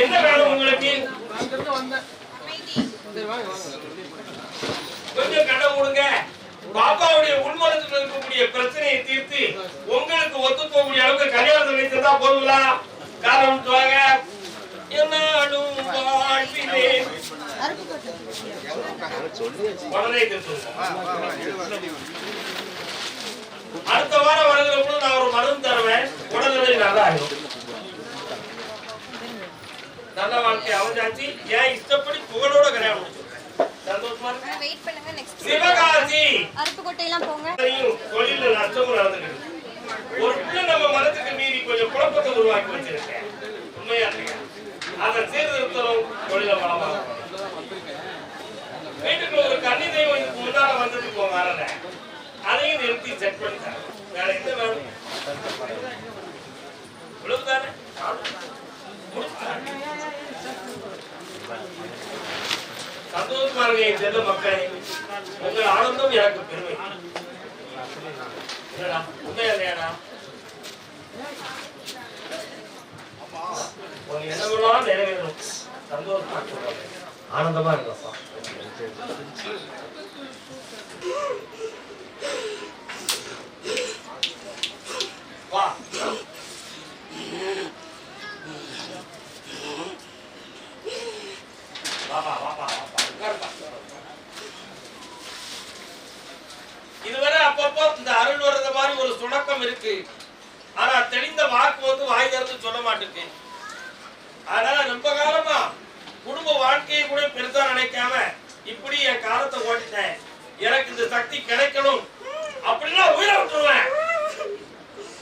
என்ன வேணும் உங்களுக்கு? கொஞ்சம் கடை கொடுங்க. பாப்பாவுடைய உள்மனத்தில் இருக்கக்கூடிய பிரச்சனையை தீர்த்து உங்களுக்கு ஒத்து போகக்கூடிய அளவுக்கு கல்யாணத்தை வைத்திருந்தா போதுங்களா காரணம் வாங்க. என்னாடும் உடனே அடுத்த வாரம் வருகிற கூட நான் ஒரு மருந்து தருவேன். உடல்நிலை நல்லா இருக்கும் நல்ல வாழ்க்கை அமைஞ்சாச்சு ஏன் இஷ்டப்படி புகழோட கல்யாணம் முடிச்சிருக்கேன். சிவகாசி. அருப்புக்கோட்டையெல்லாம் போங்க. தொழில்ல நஷ்டமும் நடந்துக்கிட்டு ஒரு நம்ம மனத்துக்கு மீறி கொஞ்சம் குழப்பத்தை உருவாக்கி வச்சிருக்கேன். உண்மையா அதை சீர்திருத்தம் தொழில வீட்டுக்கு ஒரு கன்னி தெய்வம் இதுக்கு முன்னால வந்தது இப்போ வரல அதையும் நிறுத்தி செக் வேற வேணும். சந்தோஷமா இருங்க என் செல்ல உங்கள் ஆனந்தம் எனக்கு பெருமை. என்னடா உண்மையா இல்லையாடா? உங்க நிறைவேறும். சந்தோஷமா ஆனந்தமா இருக்கப்பா வா. வாப்பா வாப்பா வாப்பா உட்காருப்பா இதுவரை அப்பப்போ இந்த அருள் வர்றது மாதிரி ஒரு சுணக்கம் இருக்கு. ஆனா தெளிந்த வாக்கு வந்து வாய் திறந்து சொல்ல மாட்டேங்க அதனால ரொம்ப காலமா குடும்ப வாழ்க்கையை கூட பெருசா நினைக்காம இப்படி என் காலத்தை ஓட்டிட்டேன். எனக்கு இந்த சக்தி கிடைக்கணும். அப்படிலாம் உயிரை விட்டுருவேன்.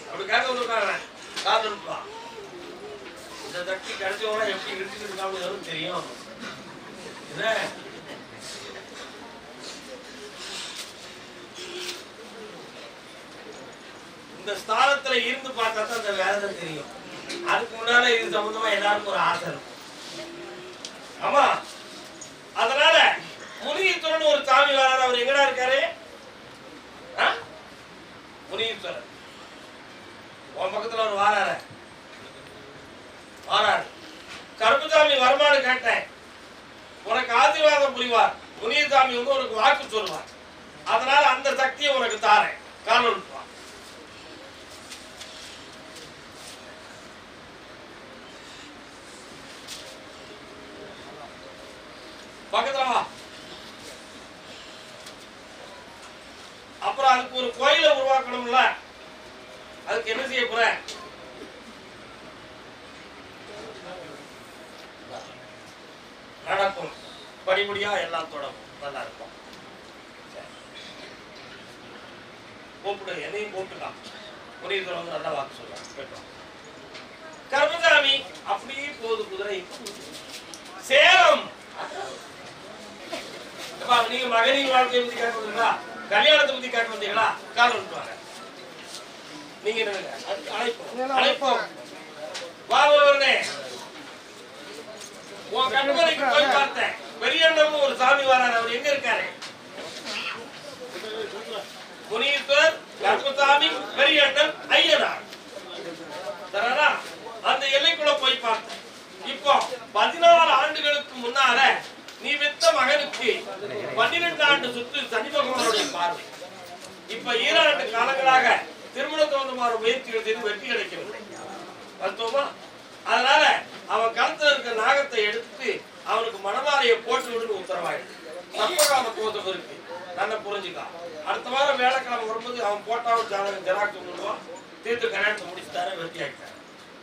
அப்படி கேட்க விட்டுருக்காங்க காதல் இந்த சக்தி கிடைச்சவங்க எப்படி இருக்குன்னு தெரியும். இந்த ஸ்தானத்துல இருந்து பார்த்தா தான் அந்த வேதனை தெரியும். அதுக்கு முன்னால இது சம்பந்தமா எல்லாருக்கும் ஒரு ஆசை இருக்கும். ஆமா? அதனால முனீஸ்வரன் ஒரு சாமி வராரு அவர் எங்கடா இருக்காரு? ஆ? முனீஸ்வரன் உன் பக்கத்துல ஒரு வாராரு. வாராரு. கருப்புசாமி வருமானு கேட்டேன். உனக்கு ஆசீர்வாதம் புரிவார். முனியசாமி வந்து உனக்கு வாக்கு சொல்லுவார் அதனால அந்த சக்தியை உனக்கு தாரேன். காணொலி பக்கத்துல வா. அப்புறம் அதுக்கு ஒரு கோயிலை உருவாக்கணும்ல. அதுக்கு என்ன செய்ய போறேன் நடக்கும் எல்லாம் தொடங்கும். நல்லா இருக்கும். கூப்பிடு என்னையும் கூப்பிட்டுக்கலாம் புரியுது வந்து நல்லா வாக்கு சொல்லுவாங்க கேட்டோம். கர்மசாமி அப்படியே போகுது குதிரை. சேலம். நீங்க மகனின் வாழ்க்கையை பத்தி கேட்க வந்தீங்களா? கல்யாணத்தை பத்தி கேட்க வந்தீங்களா? காலம் விட்டுவாங்க நீங்க அழைப்போம். அழைப்போம். வா ஒருவனே உன் கண்மலைக்கு போய் பார்த்தேன். பெரியண்ணம் ஒரு சாமி வராரு. அவர் எங்க இருக்காரு? முனீஸ்வர் கர்மசாமி பெரியண்ணன் ஐயனார். சரியா? அந்த எல்லைக்குள்ள போய் பார்த்தேன். இப்போ பதினாறு ஆண்டுகளுக்கு முன்னால நீ வித்த மகனுக்கு பன்னிரெண்டு ஆண்டு சுற்று சனி பகவானுடைய பார்வை. இப்ப ஈராண்டு காலங்களாக திருமண தோந்தமான முயற்சிகள் செய்து வெற்றி கிடைக்கவில்லை. அதனால அவன் கழுத்துல இருக்க நாகத்தை எடுத்து அவனுக்கு போட்டு விடுன்னு உத்தரவாயிடுச்சு சர்ப்பகாம கோஷம் இருக்கு. நல்லா புரிஞ்சுக்கலாம் அடுத்த வாரம் வேலைக்கிழமை வரும்போது அவன் போட்டாவும் ஜாதகம் ஜெராக்ஸ் பண்ணுவான் தீர்த்து கல்யாணத்தை முடிச்சுட்டாரு வெற்றி ஆயிட்டாரு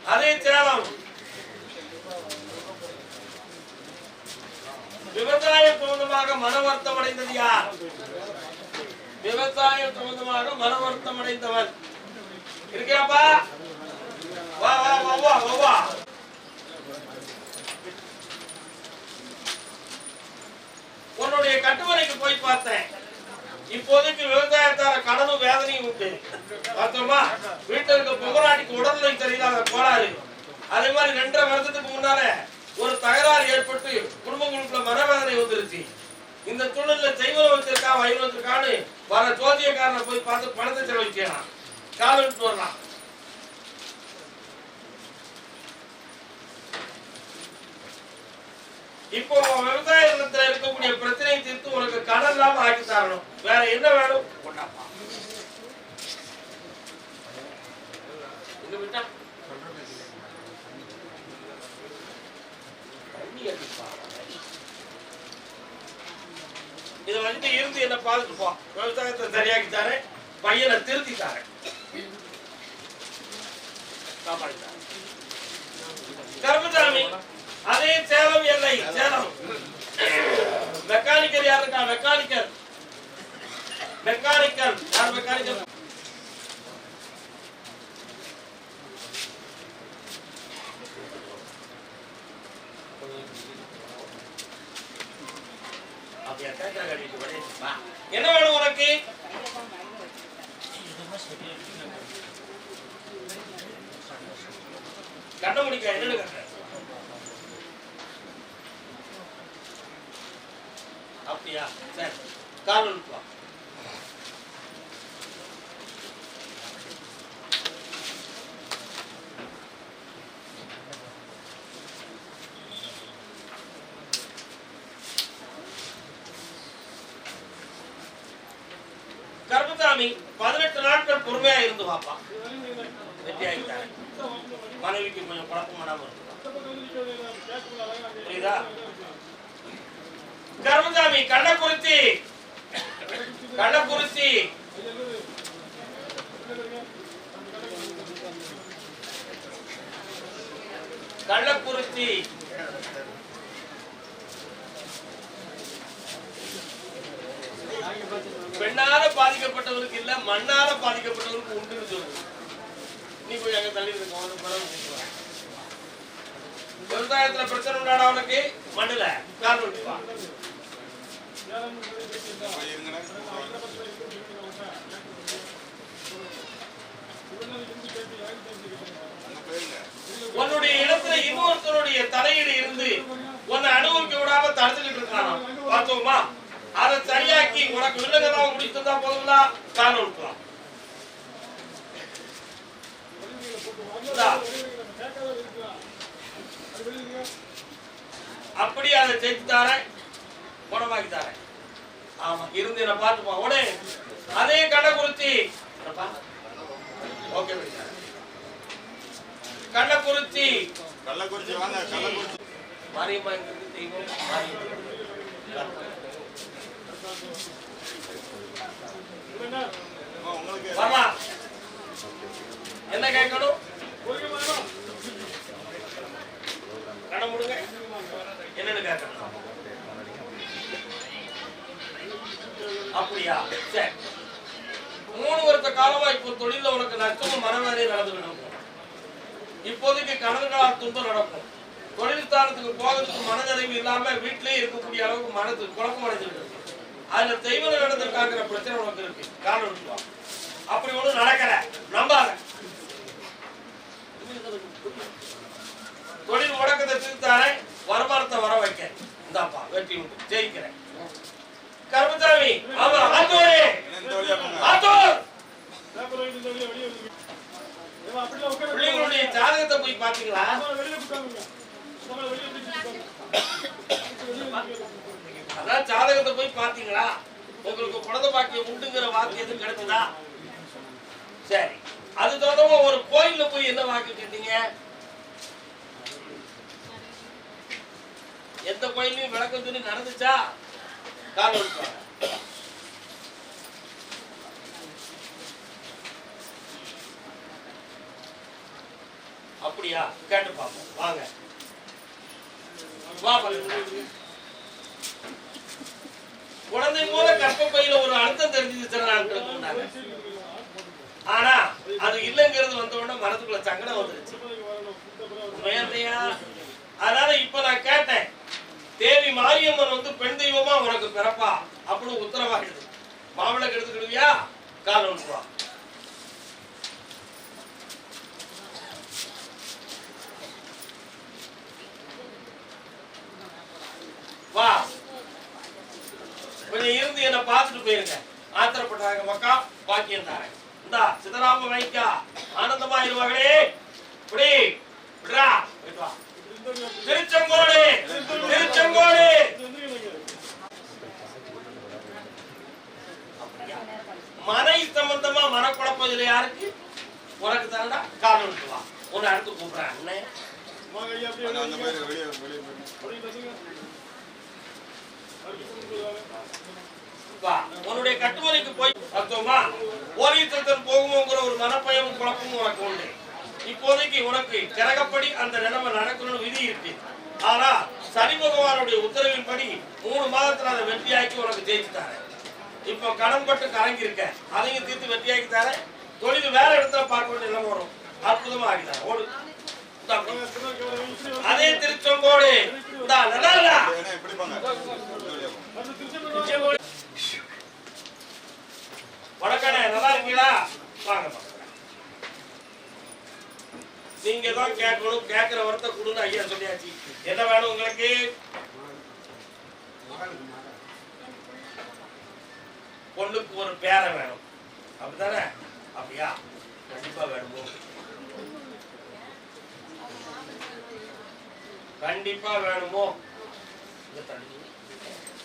அதே சேலம். விவசாயம் சம்பந்தமாக மன வருத்தம் அடைந்தது யார்? விவசாயம் சம்பந்தமாக மன வருத்தம் அடைந்தவன் இருக்கியாப்பா வா வா வா வா வா வா உன்னுடைய கட்டுமனைக்கு போய் பார்த்தேன். இப்போதைக்கு விவசாயத்தார கடனும் வேதனையும் உண்டு. பார்த்தோமா? வீட்டில் இருக்க புகராட்டிக்கு உடல்நிலை தெரியல கோளாறு. அதே மாதிரி ரெண்டரை வருஷத்துக்கு முன்னால ஒரு தகராறு ஏற்பட்டு குடும்பங்களுக்குள்ள மனவேதனை வந்துருச்சு. இந்த சூழல்ல செய்வனம் வச்சிருக்கா வயல் வச்சிருக்கான்னு வர ஜோதியக்காரனை போய் பார்த்து பணத்தை செலவழிக்கலாம் கால் விட்டு வரலாம். இப்போ விவசாய நிலத்துல இருக்கக்கூடிய பிரச்சனையை தீர்த்து உனக்கு கடன் இல்லாம ஆக்கி தரணும். வேற என்ன வேணும். இதை வந்துட்டு இருந்து என்ன பார்த்துட்டு போ. விவசாயத்தை சரியாக்கி தரேன். பையனை திருத்தி தரேன். சாப்பாடு தரேன். அதே சேலம் எல்லை சேலம் மெக்கானிக்கல் யார் இருக்கா மெக்கானிக்கல் மெக்கானிக்கல் யார் மெக்கானிக்கல் அப்படியா என்ன வேணும் உனக்கு? கண்ண முடிக்க என்னன்னு கட்ட அப்படியா? சரி கால் பா கருப்பசாமி பதினெட்டு நாட்கள் பொறுமையா இருந்து பாப்பா வெற்றி ஆகிட்டாங்க மனைவிக்கு கொஞ்சம் குழப்பம் பண்ணாம இருக்கும் புரியுதா? கருமசாமி கள்ளக்குறிச்சி. கள்ளக்குறிச்சி. கள்ளக்குறிச்சி. பெண்ணால பாதிக்கப்பட்டவருக்கு இல்ல மண்ணால பாதிக்கப்பட்டவருக்கு உண்டுன்னு நீ போய் அங்க தள்ளி விவசாயத்துல பிரச்சனை உண்டாடா அவனுக்கு மண்ணுல. கால் உன்னுடைய இடத்துல இன்னொருத்தருடைய தலையீடு இருந்து உன்னை அனுபவிக்க விடாம தடுத்துக்கிட்டு இருக்கானா பார்த்தோமா அதை சரியாக்கி உனக்கு வில்லங்கதான் முடிச்சு தந்தா போதுங்களா கால் விட்டுலாம் அப்படி அப்படியே அதை செஞ்சு தாரேன் குணமாக்கி தாரேன். ஆமா இருந்து என்ன பார்த்துப்பா உடனே அதே கள்ளக்குறிச்சி ஓகே கள்ளக்குறிச்சி கள்ளக்குறிச்சி வாங்க கள்ளக்குறிச்சி மாரியம்மா இருக்கு தெய்வம் மாரியம்மா என்ன கேட்கணும்? கண்ண முடுங்க. என்னன்னு கேட்கணும். அப்படியா? சரி. மூணு வருஷ காலமா இப்போ தொழில உனக்கு நஷ்டமும் மனநிலையும் நடந்து நடக்கும் இப்போதைக்கு கடன்களால் துன்பம் நடக்கும். தொழில் ஸ்தானத்துக்கு போகிறதுக்கு மனநிறைவு இல்லாம வீட்டிலேயே இருக்கக்கூடிய அளவுக்கு மனது குழப்பம் அடைஞ்சிருக்கு அதுல தெய்வ நடந்திருக்காங்கிற பிரச்சனை உனக்கு இருக்கு. காரணம் அப்படி ஒண்ணு நடக்கல. நம்பாத. தொழில் முடக்கத்தை திருத்தாரே வருமானத்தை வர வைக்க. இந்தாப்பா வெற்றி உண்டு. ஜெயிக்கிறேன். கருமசாமி ஆமா ஆத்தூரே. ஆத்தூர். பிள்ளைங்களுடைய ஜாதகத்தை போய் பாத்தீங்களா அதான் ஜாதகத்தை போய் பாத்தீங்களா உங்களுக்கு குழந்தை பாக்கியம் உண்டுங்கிற வாக்கு எதுவும் கிடைச்சதா? சரி. அது தொடர்பா ஒரு கோயில்ல போய் என்ன வாக்கு கேட்டீங்க? எந்த கோயிலையும் விளக்கம் சொல்லி நடந்துச்சா? கால் அப்படியா? கேட்டு பார்ப்போம். வாங்க. வா குழந்தை போல கற்பப்பையில ஒரு அர்த்தம் தெரிஞ்சது சில நாட்களுக்கு ஆனா அது இல்லைங்கிறது வந்த உடனே மனசுக்குள்ள சங்கடம் வந்துருச்சு. உண்மையா? அதனால இப்ப நான் கேட்டேன். தேவி மாரியம்மன் வந்து பெண் தெய்வமா உனக்கு பிறப்பா? அப்படின்னு உத்தரவா எழுது மாவிளக்கு எடுத்துக்கிடுவியா? காலம் வா. வா. கொஞ்சம் இருந்து என்ன பார்த்துட்டு போயிருங்க. ஆத்திரப்பட்டாங்க மக்கா பாக்கியம் தாரங்க இந்தா சிதராம வைக்கா. ஆனந்தமா இருவாங்களே இப்படி திருச்செங்கோடு திருச்செங்கோடு. மனை சம்பந்தமா மனக்குழப்பம் இதுல யாருக்கு? உனக்கு தானடா காலம் விட்டு வா. உன்னை அடுத்து கூப்பிடுறேன் அண்ணன் அண்ணா, அந்த வா உன்னுடைய கட்டுமனைக்கு போய் அர்த்தமா போலீசத்தில் போகுமோங்கிற ஒரு மனப்பயமும் குழப்பமும் உனக்கு உண்டு. இப்போதைக்கு உனக்கு கிரகப்படி அந்த நிலைமை நடக்கணும்னு விதி இருக்கு. ஆனா சனி பகவானுடைய உத்தரவின்படி மூணு மாதத்துல அதை வெற்றியாக்கி உனக்கு ஜெயிச்சு தரேன். இப்போ கடன் பட்டு கலங்கி இருக்க அதையும் தீர்த்து வெற்றியாக்கி தரேன். தொழில் வேற இடத்துல பார்க்க வேண்டிய நிலைமை வரும். அற்புதமா ஆகி ஓடு. அதே திருச்செங்கோடு. இந்தா நல்லா இருக்கீங்களா? வாங்க இப்படி போங்க. இந்த வழியா போங்க. வணக்கண்ணே நல்லா இருக்கீங்களா வாங்க வாங்க. நீங்க தான் கேட்கணும். கேட்கிற வரத்தை கொடுன்னு ஐயா சொல்லியாச்சு என்ன வேணும் உங்களுக்கு? பொண்ணுக்கு ஒரு பேரை வேணும். அப்படிதானே அப்படியா? கண்டிப்பா வேணுமோ? கண்டிப்பா வேணுமோ?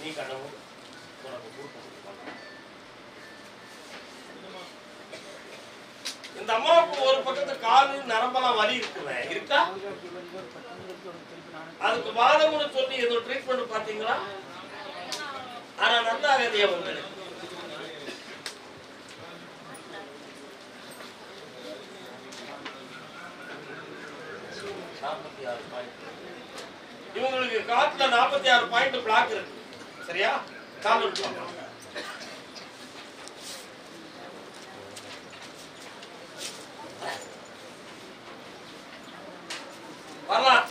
நீ கண்ணவும் உனக்கு கொடுக்க இந்த அம்மாவுக்கு ஒரு பக்கத்து காலு நரம்பெல்லாம் வலி இருக்குமே இருக்கா? அதுக்கு வாதம்னு சொல்லி ஏதோ ட்ரீட்மெண்ட் பாத்தீங்களா ஆனா நல்லா வேலையா உங்களுக்கு. நாற்பத்தி ஆறு பாயிண்ட் இவங்களுக்கு காட்டுல நாற்பத்தி ஆறு பாயிண்ட் பிளாக் இருக்கு. சரியா? கால் விட்டு பார்க்கலாம். வரலாம்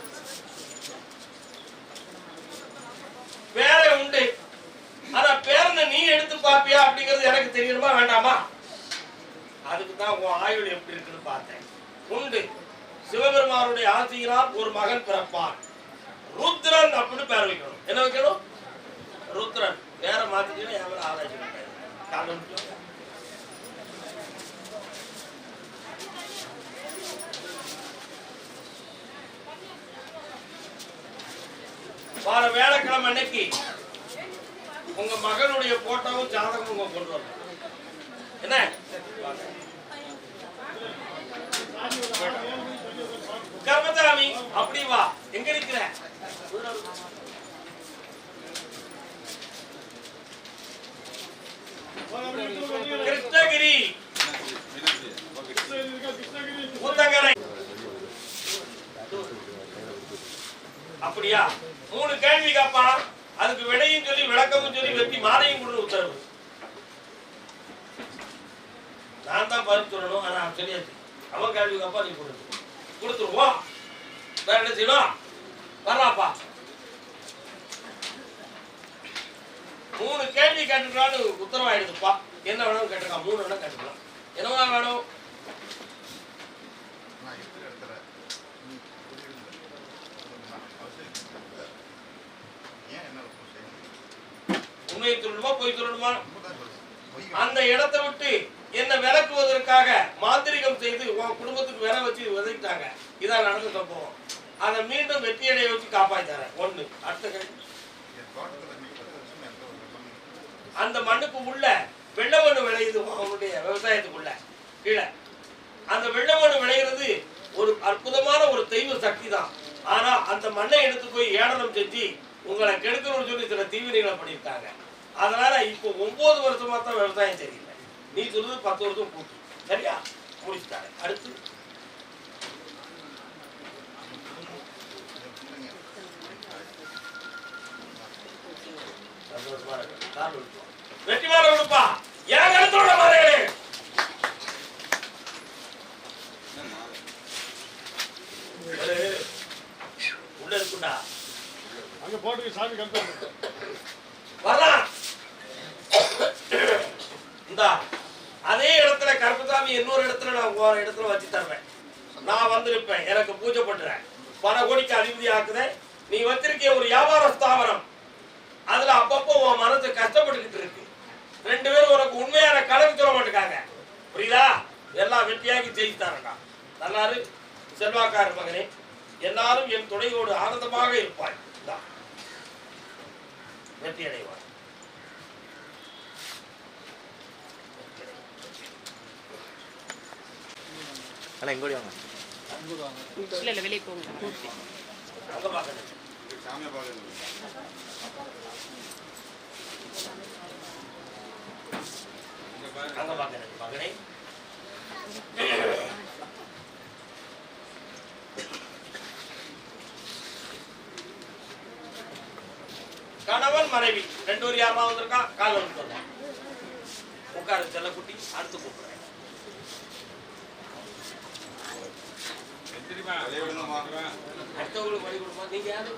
பேரை உண்டு ஆனா பேரனை நீ எடுத்து பாப்பியா அப்படிங்கிறது எனக்கு தெரியணுமா வேண்டாமா அதுக்கு தான் உன் ஆயுள் எப்படி இருக்குன்னு பார்த்தேன் உண்டு சிவபெருமானுடைய ஆசையினால் ஒரு மகன் பிறப்பான் ருத்ரன் அப்படின்னு பேர் வைக்கணும் என்ன வைக்கணும் ருத்ரன் பேரை மாத்திட்டீங்கன்னா என் மேல ஆராய்ச்சி பண்ணாது. கால் வந்துட்டு வாங்க. வார வேலைக்கிழமை அன்னைக்கு உங்க மகனுடைய போட்டோவும் ஜாதகமும் உங்க கொண்டு வரணும் என்ன கர்மதாமி அப்படி வா எங்க இருக்கிற கிருஷ்ணகிரி. மீனாட்சி, அப்படியா? மூணு கேள்வி கேப்பா. அதுக்கு விடையும் சொல்லி விளக்கமும் சொல்லி வெட்டி மாலையும் கொண்டு உத்தரவு. நான் தான் பதில் சொல்லணும் ஆனா தெரியாது அவன் கேள்வி கேப்பா நீ கொடுத்து. கொடுத்துருவோம். வேற என்ன செய்யணும்? வரலாப்பா மூணு கேள்வி கேட்டுக்கலான்னு உத்தரவாயிடுதுப்பா. என்ன வேணும் கேட்டுக்கலாம் மூணு வேணும்? கேட்டுக்கலாம் என்னவா வேணும் உண்மையை சொல்லணுமா பொய் சொல்லணுமா அந்த இடத்தை விட்டு என்ன விலக்குவதற்காக மாந்திரிகம் செய்து உன் குடும்பத்துக்கு விலை வச்சு விதைக்கிட்டாங்க இதான் நடந்த சம்பவம் அதை மீண்டும் வெற்றியடைய வச்சு காப்பாத்தாரேன் ஒண்ணு. அடுத்த கேள்வி. அந்த மண்ணுக்கு உள்ள வெள்ள மண்ணு விளையுது அவனுடைய விவசாயத்துக்குள்ள. கீழே. அந்த வெள்ள மண்ணு விளையிறது ஒரு அற்புதமான ஒரு தெய்வ சக்தி தான் ஆனா அந்த மண்ணை எடுத்து போய் ஏடனம் செஞ்சு உங்களை கெடுக்கணும்னு சொல்லி சில தீவிரங்களை பண்ணியிருக்காங்க. அதனால இப்போ ஒன்பது வருஷமா தான் விவசாயம் சரியில்லை. நீ சொல்றது பத்து வருஷம் கூட்டு சரியா? முடிச்சுட்டாங்க அடுத்து. சந்தோஷமா இருக்கு. வெற்றி மாலை விடுப்பா என் கருத்தோட மாலை உள்ள இருக்குண்டா. அங்க போட்டு சாமி கம்பெனி. வரலாம். இந்தா அதே இடத்துல கருப்பசாமி இன்னொரு இடத்துல நான் ஒரு இடத்துல வச்சு தருவேன். நான் வந்திருப்பேன். எனக்கு பூஜை பண்றேன். பல கோடிக்கு அதிபதி ஆக்குதேன் நீ வச்சிருக்கிய ஒரு வியாபார ஸ்தாபனம். அதுல அப்பப்போ உன் மனசு கஷ்டப்பட்டுக்கிட்டு இருக்கு. உண்மையான கணக்கு சொல்ல மாட்டேங்காங்க. புரியுதா? எல்லாம் வெற்றியாக்கி ஜெயித்தாருக்கா நல்லாரு செல்வாக்கார மகனே எல்லாரும் என் துணையோடு ஆனந்தமாக இருப்பாய். வெற்றி அடைவார் அண்ணா எங்கோடி வாங்க. இல்ல இல்ல வெளியே போங்க. அங்க பாக்கணும் சாமியை பார்க்கறது அங்க பாக்கணும் மகனே கணவன் மனைவி ரெண்டு பேர் யாரா வந்திருக்கா? கால் வந்து உட்காரு செல்லக்குட்டி அடுத்து கூப்பிடுறேன். அடுத்தவங்களுக்கு வழி கொடுப்போம். நீங்க யாரு?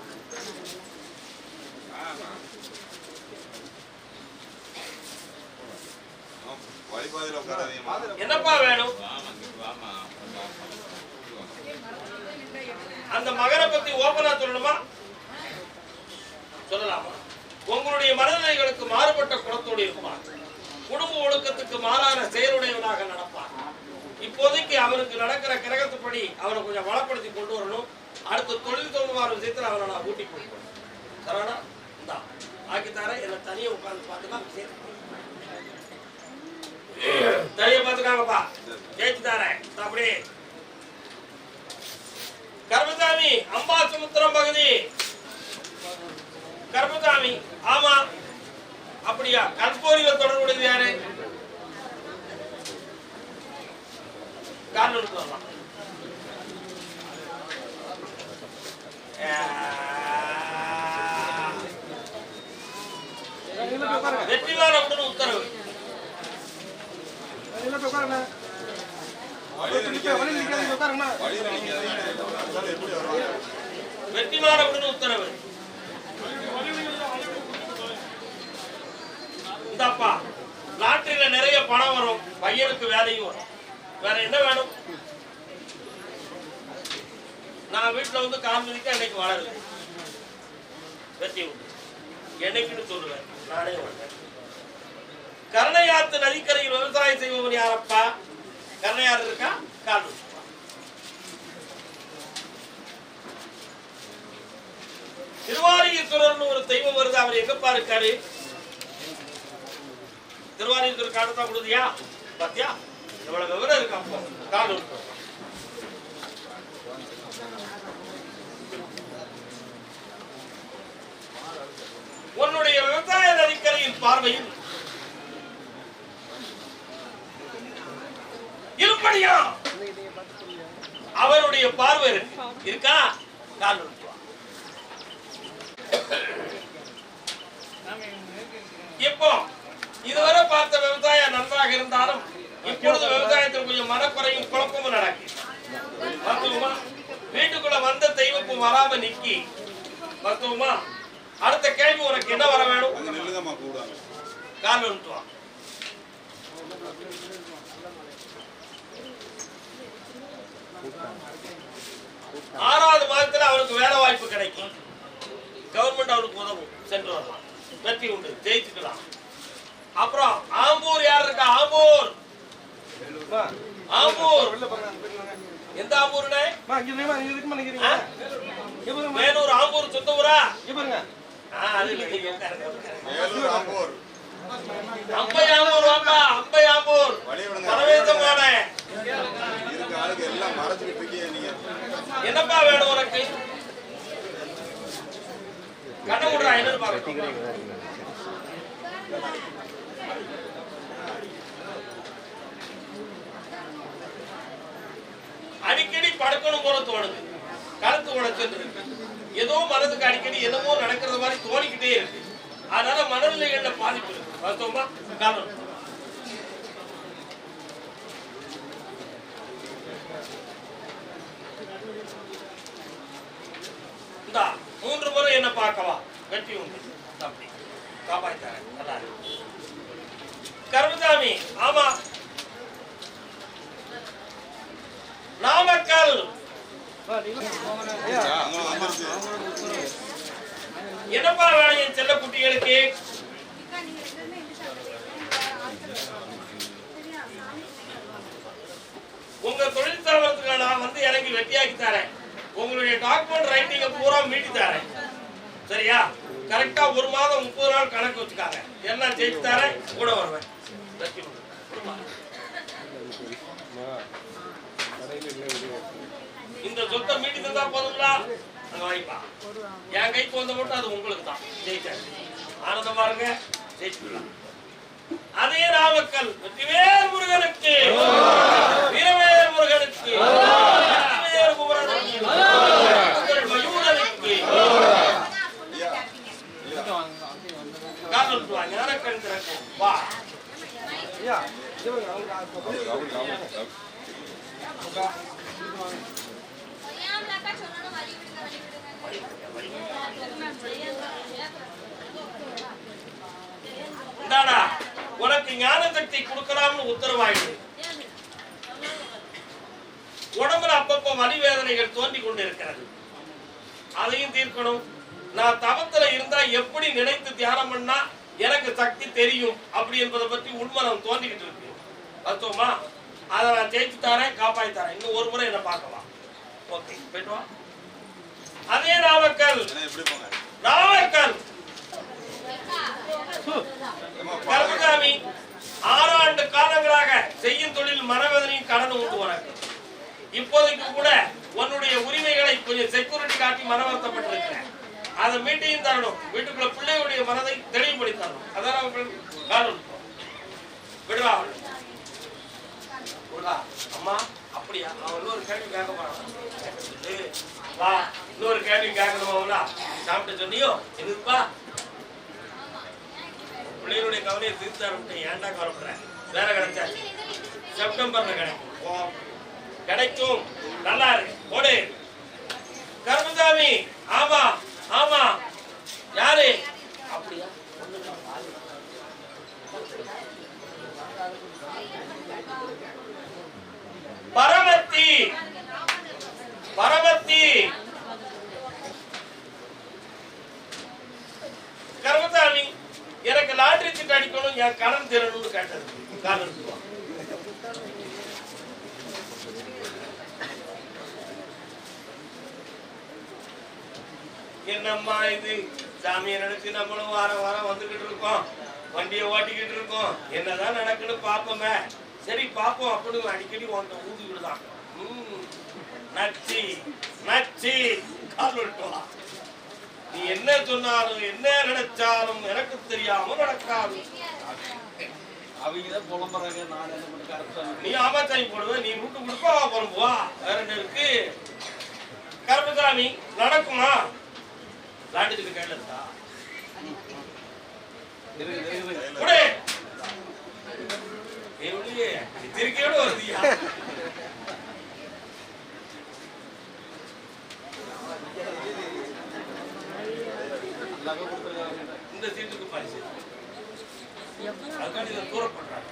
என்னப்பா வேணும்? அந்த மகனை பத்தி ஓபனா சொல்லணுமா? சொல்லலாமா? உங்களுடைய மனநிலைகளுக்கு மாறுபட்ட குணத்தோடு இருப்பார். குடும்ப ஒழுக்கத்துக்கு மாறான செயலுடையவனாக நடப்பார். இப்போதைக்கு அவனுக்கு நடக்கிற கிரகத்துப்படி அவரை கொஞ்சம் வளப்படுத்தி கொண்டு வரணும். அடுத்த தொழில் தொடர்பான விஷயத்துல அவனை நான் ஊட்டி கொடுக்கணும். சரவணா இந்தா. ஆக்கித்தார உட்காந்து தனியா உட்கார்ந்து பார்த்துக்கலாம் தனியா பார்த்துக்காங்கப்பா ஜெயிச்சு தாரேன் அப்படியே கர்மசாமி அம்பா சுமுத்திரம் பகுதி. கர்மசாமி ஆமா. அப்படியா? கற்பூரியில தொடர்புடையது யாரு? காரணம் சொல்லலாம் வெற்றிமாறவுடன் உத்தரவு வழியில் நிற்காதீங்க வழியில் நிற்காதீங்க உட்கார்ந்தா எப்படி உத்தரவு. இந்தாப்பா லாட்டரியில நிறைய பணம் வரும் பையனுக்கு வேலையும் வரும். வேற என்ன வேணும்? நான் வீட்டுல வந்து கால் மணிக்கு அன்னைக்கு வளருது வெற்றி உண்டு. என்னைக்குன்னு சொல்லுவேன். நானே வந்தேன் கருணையாத்து நதிக்கரையில் விவசாயம் செய்பவன் யாரப்பா? கருணையாறு இருக்கா? கால் வச்சுப்பா. ஒரு தெய்வம் வருது அவர் எங்கப்பா இருக்காரு? திருவாரீஸ்வரர் காடு தான் கொடுதியா பாத்தியா? எவ்வளவு விவரம் இருக்கா அப்போ. காடு உன்னுடைய விவசாய நதிக்கரையின் பார்வையில் இருப்படியா அவருடைய பார்வை இருக்கு. கால். இப்போ இதுவரை பார்த்த விவசாயம் நன்றாக இருந்தாலும் இப்பொழுது விவசாயத்தில் கொஞ்சம் மனக்குறையும் குழப்பமும் நடக்கு. மருத்துவமா வீட்டுக்குள்ள வந்த தெய்வப்பு வராம நிக்கி. மருத்துவமா அடுத்த கேள்வி உனக்கு என்ன வர வேணும்? கால் வந்துட்டு ஆறாவது மாதத்துல அவனுக்கு வேலை வாய்ப்பு கிடைக்கும். கவர்மெண்ட் அவனுக்கு உதவும். சென்று வரலாம். வெற்றி உண்டு. ஜெயிச்சுக்கலாம். அப்புறம் ஆம்பூர் யார் இருக்கா? ஆம்பூர். ஆம்பூர். எந்த ஆம்பூர்னே ஆ? வேலூர் ஆம்பூர் சொந்த ஊரா? ஆ, அது இல்லை, நீங்க உட்காருங்க, உட்காருங்க. வேலூர் ஆம்பூர். அம்பை ஆம்பூர் வாப்பா அம்பை ஆம்பூர். வழி விடுங்க பரவேசமான இருக்க எல்லாம் இருக்கீங்க நீங்க. என்னப்பா வேணும் உனக்கு? கண்ண விடுறா என்னன்னு பாருங்க அடிக்கடி படுக்கணும் போல தோணுது. கழுத்து உடைச்சது இருக்கு. ஏதோ மனதுக்கு அடிக்கடி என்னமோ நடக்கிறது மாதிரி தோணிக்கிட்டே இருக்கு. அதனால மனநிலைகள்ல பாதிப்பு இருக்கு? மருத்துவமா காரணம் இந்தா மூன்று முறை என்ன பார்க்கவா? வெற்றி உண்டு. தம்பி காப்பாத்தாரு நல்லா கருமசாமி ஆமா. நாமக்கல். என்னப்பா வேலை என் செல்ல குட்டிகளுக்கு? உங்க தொழில் ஸ்தாபனத்துக்கான வந்து இறங்கி வெட்டியாக்கி தரேன். உங்களுடைய டாக்குமெண்ட் ரைட்டிங்க பூரா மீட்டி தரேன். சரியா? கரெக்டா ஒரு மாதம் முப்பது நாள் கணக்கு வச்சுக்காங்க என்ன ஜெயிச்சு தரேன் கூட வருவேன். இந்த சொத்தை மீட்டி தந்தா போதுங்களா அங்க வாங்கிப்பா என் கைக்கு வந்த மட்டும் அது உங்களுக்கு தான். ஜெயிச்சேன் ஆனந்தம் பாருங்க ஜெயிச்சுக்கலாம் அதே நாமக்கல் வெற்றிவேல் முருகனுக்கு. வீரவேல் முருகனுக்கு வெற்றிவேல் குமரனுக்கு உங்கள் மயூரனுக்கு காதல் வா ஞானக்கண் திறக்கும் உனக்கு ஞான சக்தி கொடுக்கலாம்னு உத்தரவாயிடு. உடம்புல அப்பப்ப வலி வேதனைகள் தோன்றி கொண்டு இருக்கிறது அதையும் தீர்க்கணும். நான் தவத்துல இருந்தா எப்படி நினைத்து தியானம் பண்ணா எனக்கு சக்தி தெரியும் அப்படி என்பதை பற்றி உள்மனம் தோண்டிக்கிட்டு இருக்கு. அர்த்தமா அதை நான் ஜெயிச்சு தரேன் காப்பாத்தி தரேன். இன்னும் ஒரு முறை என்ன பார்க்கலாம் ஓகே போயிட்டு அதே நாமக்கல். நாமக்கல். கருமசாமி ஆறு ஆண்டு காலங்களாக செய்யும் தொழில் மனவேதனையும் கடன் உண்டு உனக்கு இப்போதைக்கு கூட உன்னுடைய உரிமைகளை கொஞ்சம் செக்யூரிட்டி காட்டி மனவர்த்தப்பட்டிருக்கிறேன். அதை மீட்டையும் தரணும் வீட்டுக்குள்ள பிள்ளையுடைய மனதை தெளிவுபடி தரணும் அதான் அவர்கள் காரணம். விடுறா அவள். அம்மா அப்படியா? அவன் இன்னொரு கேள்வி கேட்க போறான் வா இன்னொரு கேள்வி கேட்கணுமாவளா சாப்பிட்டு சொன்னியோ? என்னப்பா பிள்ளைகளுடைய கவலையை தீர்த்து ஆரம்பிட்டேன் ஏன்டா கவலைப்படுற? வேற கிடைச்சா. செப்டம்பர்ல கிடைக்கும். கிடைக்கும். நல்லா இருக்கு. போடு. கருமசாமி ஆமா யாரு அப்படியா பரமத்தி பரமத்தி கருமசாமி எனக்கு லாட்டரி சீட் அடிக்கணும் என் கடன் தரணும்னு கேட்டது காரணம் சொல்லுவா. என்னம்மா இது சாமியை நினைச்சு நம்மளும் வார வாரம் வந்துகிட்டு இருக்கோம் வண்டியை ஓட்டிக்கிட்டு இருக்கோம் என்னதான் நடக்குன்னு பாப்போமே சரி பாப்போம் அப்படின்னு அடிக்கடி உன்கிட்ட ஊதி விடுதான் ம், நச்சி நச்சி கால் விட்டு வா. நீ என்ன சொன்னாலும் என்ன நினைச்சாலும் எனக்கு தெரியாம நடக்காது. அவங்க புலம்புறாங்க நான் என்ன பண்ண கரெக்டா நீ ஆமாச்சாமி போடுவ நீ விட்டு கொடுப்பா போடுவா வேற என்ன இருக்கு? கருப்பசாமி நடக்குமா? லாட்டுக்கு கையில இருக்கா? திருக்கையோட வருதியா? இந்த சீட்டுக்கு பரிசு. அதுக்காண்டி இதை தூரம் பண்றாங்க.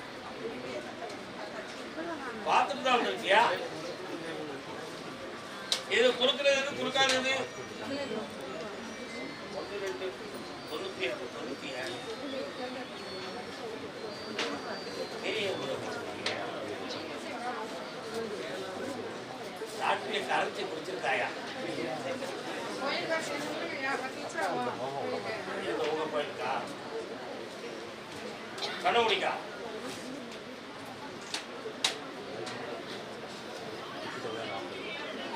பார்த்துட்டு தான் இருக்கியா? இது குறுக்கிறது குறுக்காதது ஒன்று ரெண்டு தொண்ணூத்தி எட்டு தொண்ணூத்தி ஏழு. நாட்டிலே கரைச்சி குடிச்சிருக்காயா? கண்ணமுடிக்கா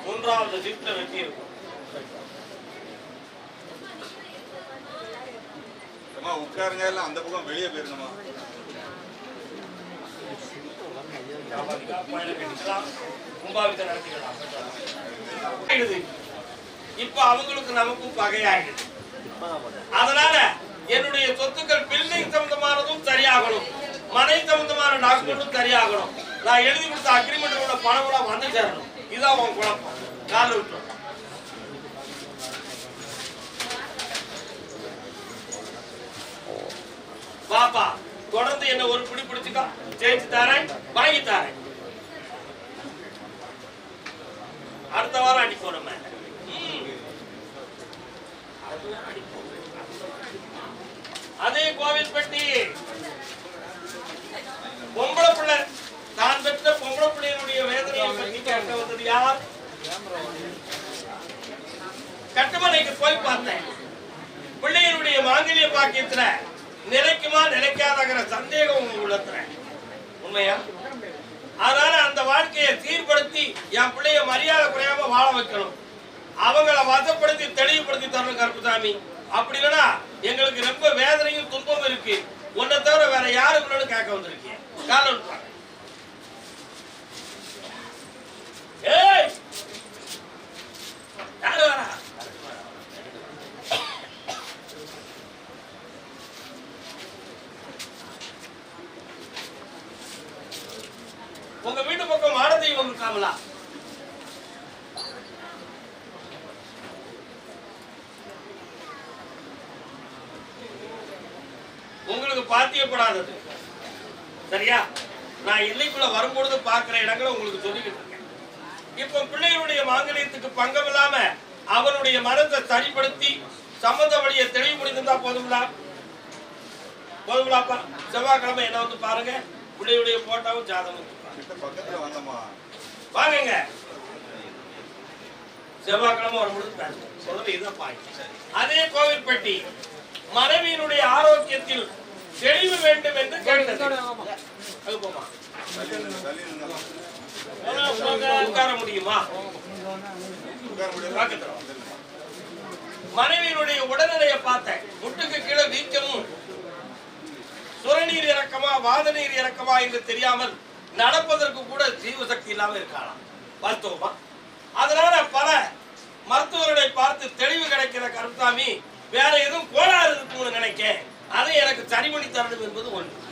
மூன்றாவது ஷிஃப்ட்ல வெட்டி இருக்கும். ஏம்மா, உட்காருங்க எல்லாம் அந்த பக்கம் வெளியே போயிருங்கம்மா. கும்பாபிஷேகம் நடத்திக்கலாம். இப்ப அவங்களுக்கு நமக்கும் பகையாயிடுது. அதனால என்னுடைய சொத்துக்கள் பில்டிங் சம்பந்தமானதும் சரியாகணும். மனை சம்பந்தமான டாக்குமெண்ட்டும் சரியாகணும். நான் எழுதி கொடுத்த அக்ரிமெண்டோட பணம் எல்லாம் வந்து சேரணும். இதான் உன் குழப்பம். கால விட்டுரும். பாப்பா தொடர்ந்து என்ன ஒரு பிடி பிடிச்சுக்கோ. ஜெயிச்சு தரேன் வாங்கி தரேன். அடுத்த வாரம் அடிப்போம் நம்ம. அதே கோவில்பட்டி. பொம்பளை பிள்ளை தான் பெற்ற பொம்பளை பிள்ளையினுடைய வேதனையை வந்தது யார்? கட்டுமனைக்கு போய் பார்த்தேன். பிள்ளையினுடைய மாங்கல்ய பாக்கியத்துல நிலைக்குமா நிலைக்காதங்கிற சந்தேகம் உங்க உள்ளத்துல. உண்மையா? அதனால அந்த வாழ்க்கையை சீர்படுத்தி என் பிள்ளைய மரியாதை குறையாம வாழ வைக்கணும். அவங்கள வசப்படுத்தி தெளிவுபடுத்தி தரணும் கருப்புசாமி. அப்படி இல்லைன்னா எங்களுக்கு ரொம்ப வேதனையும் துன்பமும் இருக்கு. உன்னை தவிர வேற யாருக்கு கேட்க வந்திருக்கீங்க. காலம் ஏய்! யாரு வரா உங்க வீட்டு பக்கம் மாட தெய்வம் இருக்காங்களா உங்களுக்கு பாத்தியப்படாதது. சரியா? நான் எல்லைக்குள்ள வரும்பொழுது பார்க்கிற இடங்களை உங்களுக்கு சொல்லிக்கிட்டு இருக்கேன். இப்போ பிள்ளைகளுடைய மாங்கல்யத்துக்கு பங்கம் இல்லாம அவனுடைய மனத்தை சரிப்படுத்தி சம்பந்த வழியை தெளிவுபடுத்திருந்தா போதுங்களா போதுங்களாப்பா செவ்வாய்க்கிழமை என்ன வந்து பாருங்க. பிள்ளையுடைய போட்டாவும் ஜாதகம் வாங்குங்க. செவ்வாய்க்கிழமை வரும்பொழுது பேசுங்க முதல்ல இதை பாருங்க அதே கோவில்பட்டி மனைவியினுடைய ஆரோக்கியத்தில் தெளிவு வேண்டும் என்று கேட்டது. அது போமா. உட்கார முடியுமா. மனைவியினுடைய உடல்நிலையை பார்த்தேன். முட்டுக்கு கீழே வீக்கமும் சுரநீர் இறக்கமா வாத நீர் இறக்கமா என்று தெரியாமல் நடப்பதற்கு கூட ஜீவசக்தி இல்லாம இருக்கலாம் வாஸ்தவமா அதனால பல மருத்துவர்களை பார்த்து தெளிவு கிடைக்கிற கருத்தாமி வேற எதுவும் கோளாறு இருக்கும்னு நினைக்க அதை எனக்கு சரி பண்ணி தரணும் என்பது ஒன்று.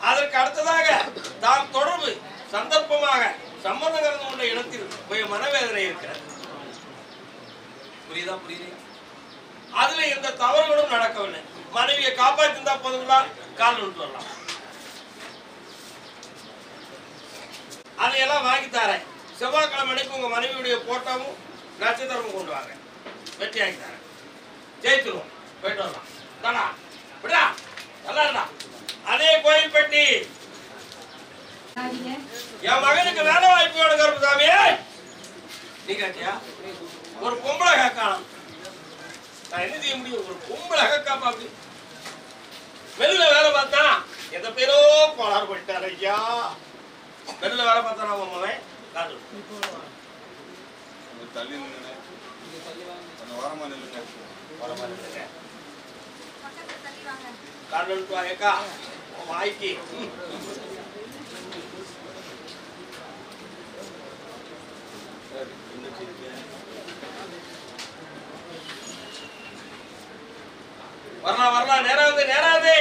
அதற்கு அடுத்ததாக தாம் தொடர்பு சந்தர்ப்பமாக சம்பந்தம் கொண்ட இடத்தில் போய் மனவேதனை இருக்கிறது. புரியுதா புரியுது? அதுல எந்த தவறுகளும் நடக்கவில்லை. மனைவியை காப்பாற்றிருந்தா போதுங்களா? கால் விட்டு வரலாம். அதையெல்லாம் வாங்கி தரேன். செவ்வாய்க்கிழமை அன்னைக்கு உங்க மனைவியுடைய போட்டோவும் நட்சத்திரமும் கொண்டு வாங்க. வெற்றி தரேன். ஜெயிச்சிருவோம். போயிட்டு வரலாம். தானா? விடா நல்லா இருந்தா. அதே கோயில்பட்டி. என் மகனுக்கு வேலை வாய்ப்பு வேணும் கருப்புசாமி நீ கேட்டியா? ஒரு பொம்பளை கேட்கலாம். நான் என்ன செய்ய முடியும்? ஒரு பொம்பளை கேட்காப்பா அப்படி. வெளியில வேலை பார்த்தா எந்த பேரோ கோளாறு பண்ணிட்டார் ஐயா. வெளியில வேலை பார்த்தானா உன் மகன்? தள்ளி நின்னு. கொஞ்சம் ஓரமா நில்லுங்க. காரணம் வாய்க்கு வரலாம் வரலாம் நேரா வந்து நேரம் வந்து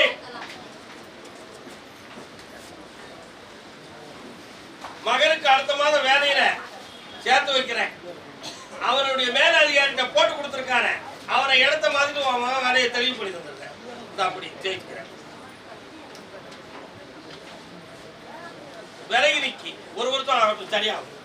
மகனுக்கு அடுத்த மாதம் வேலையில சேர்த்து வைக்கிறேன் அவனுடைய மேலதிகாரிட்ட போட்டு கொடுத்துருக்கான அவனை எடுத்த மாதிரி வேலையை தெளிவு பண்ணி தந்துருக்கேன் அப்படி ஜெயிக்கிறேன். விலகி நிக்கி. ஒரு ஒருத்தர் ஆகட்டும் சரியாகும்.